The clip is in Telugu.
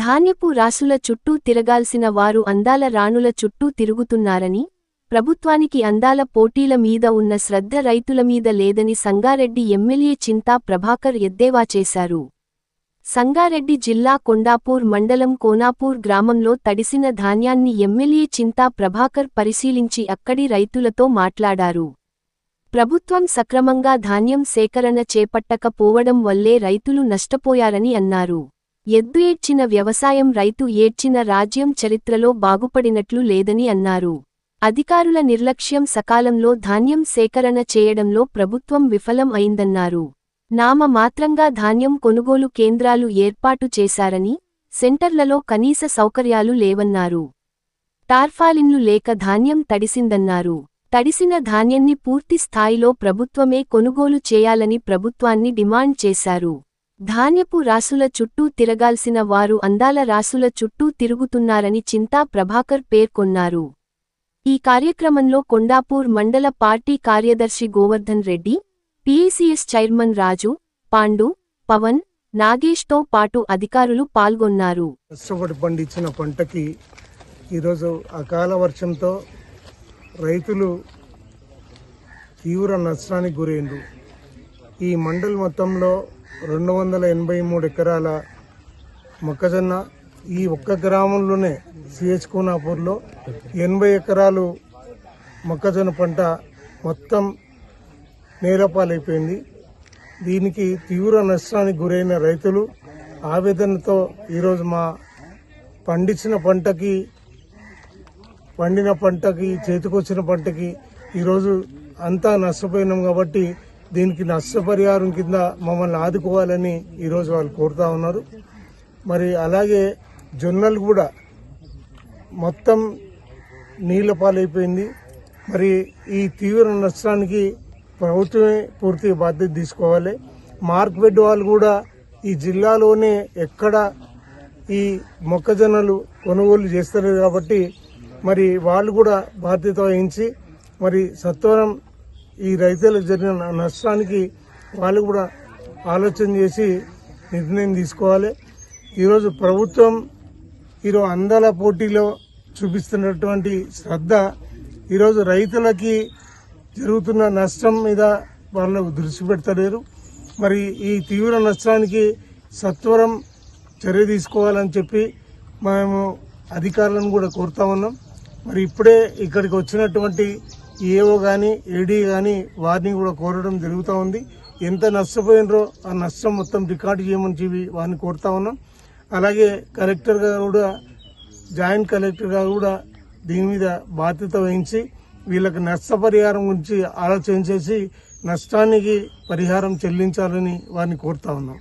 ధాన్యపు రాసుల చుట్టూ తిరగాల్సిన వారు అందాల రాణుల చుట్టూ తిరుగుతున్నారని ప్రభుత్వానికి అందాల పోటీల మీద ఉన్న శ్రద్ధ రైతుల మీద లేదని సంగారెడ్డి ఎమ్మెల్యే చింతా ప్రభాకర్ ఎద్దేవా చేశారు. సంగారెడ్డి జిల్లా కొండాపూర్ మండలం కోనాపూర్ గ్రామంలో తడిసిన ధాన్యాన్ని ఎమ్మెల్యే చింతా ప్రభాకర్ పరిశీలించి అక్కడి రైతులతో మాట్లాడారు. ప్రభుత్వం సక్రమంగా ధాన్యం సేకరణ చేపట్టకపోవడం వల్లే రైతులు నష్టపోయారని అన్నారు. ఎద్దు ఏడ్చిన వ్యవసాయం రైతు ఏడ్చిన రాజ్యం చరిత్రలో బాగుపడినట్లు లేదని అన్నారు. అధికారుల నిర్లక్ష్యం సకాలంలో ధాన్యం సేకరణ చేయడంలో ప్రభుత్వం విఫలం అయిందన్నారు. నామ మాత్రంగా ధాన్యం కొనుగోలు కేంద్రాలు ఏర్పాటు చేశారని సెంటర్లలో కనీస సౌకర్యాలు లేవన్నారు. టార్ఫాలిన్లు లేక ధాన్యం తడిసిందన్నారు. తడిసిన ధాన్యాన్ని పూర్తి స్థాయిలో ప్రభుత్వమే కొనుగోలు చేయాలని ప్రభుత్వాన్ని డిమాండ్ చేశారు. ధాన్యపు రాసుల చుట్టూ తిరగాల్సిన వారు అందాల రాసుల చుట్టూ తిరుగుతున్నారని చింతా ప్రభాకర్ పేర్కొన్నారు ఈ కార్యక్రమంలో కొండాపూర్ మండల పార్టీ కార్యదర్శి గోవర్ధన్ రెడ్డి పీఏసీఎస్ చైర్మన్ రాజు పాండు పవన్ నాగేష్తో పాటు అధికారులు పాల్గొన్నారు. కష్టపడి పండించిన పంటకి ఈరోజు అకాల వర్షంతో రైతులు తీవ్ర నష్టానికి గురైంది ఈ మండల్ మొత్తంలో రెండు వందల ఎనభై మూడు ఎకరాల మొక్కజొన్న ఈ ఒక్క గ్రామంలోనే సిహెచ్ కోనాపూర్లో ఎనభై ఎకరాలు మొక్కజొన్న పంట మొత్తం నేలపాలైపోయింది. దీనికి తీవ్ర నష్టానికి గురైన రైతులు ఆవేదనతో ఈరోజు మా పండించిన పంటకి పండిన పంటకి చేతికొచ్చిన పంటకి ఈరోజు అంతా నష్టపోయినాం కాబట్టి దీనికి నష్టపరిహారం కింద మమ్మల్ని ఆదుకోవాలని ఈరోజు వాళ్ళు కోరుతా ఉన్నారు. మరి అలాగే జొన్నలు కూడా మొత్తం నీళ్ళ పాలైపోయింది మరి ఈ తీవ్ర నష్టానికి ప్రభుత్వమే పూర్తి బాధ్యత తీసుకోవాలి. మార్క్బెడ్ వాళ్ళు కూడా ఈ జిల్లాలోనే ఎక్కడ ఈ మొక్కజొన్నలు కొనుగోలు చేస్తారు కాబట్టి మరి వాళ్ళు కూడా బాధ్యత వహించి మరి సత్వరం ఈ రైతులకు జరిగిన నష్టానికి వాళ్ళు కూడా ఆలోచన చేసి నిర్ణయం తీసుకోవాలి. ఈరోజు ప్రభుత్వం ఈరోజు అందాల పోటీలో చూపిస్తున్నటువంటి శ్రద్ధ ఈరోజు రైతులకి జరుగుతున్న నష్టం మీద వాళ్ళు దృష్టి పెడతలేరు. మరి ఈ తీవ్ర నష్టానికి సత్వరం చర్య తీసుకోవాలని చెప్పి మేము అధికారులను కూడా కోరుతా ఉన్నాం. మరి ఇప్పుడే ఇక్కడికి వచ్చినటువంటి ఏఓ కానీ ఏడీ కానీ వారిని కూడా కోరడం జరుగుతూ ఉంది. ఎంత నష్టపోయినరో ఆ నష్టం మొత్తం రికార్డు చేయమని చెప్పి వారిని కోరుతా ఉన్నాం. అలాగే కలెక్టర్గా కూడా జాయింట్ కలెక్టర్గా కూడా దీని మీద బాధ్యత వహించి వీళ్ళకి నష్టపరిహారం గురించి ఆలోచన చేసి నష్టానికి పరిహారం చెల్లించాలని వారిని కోరుతా ఉన్నాం.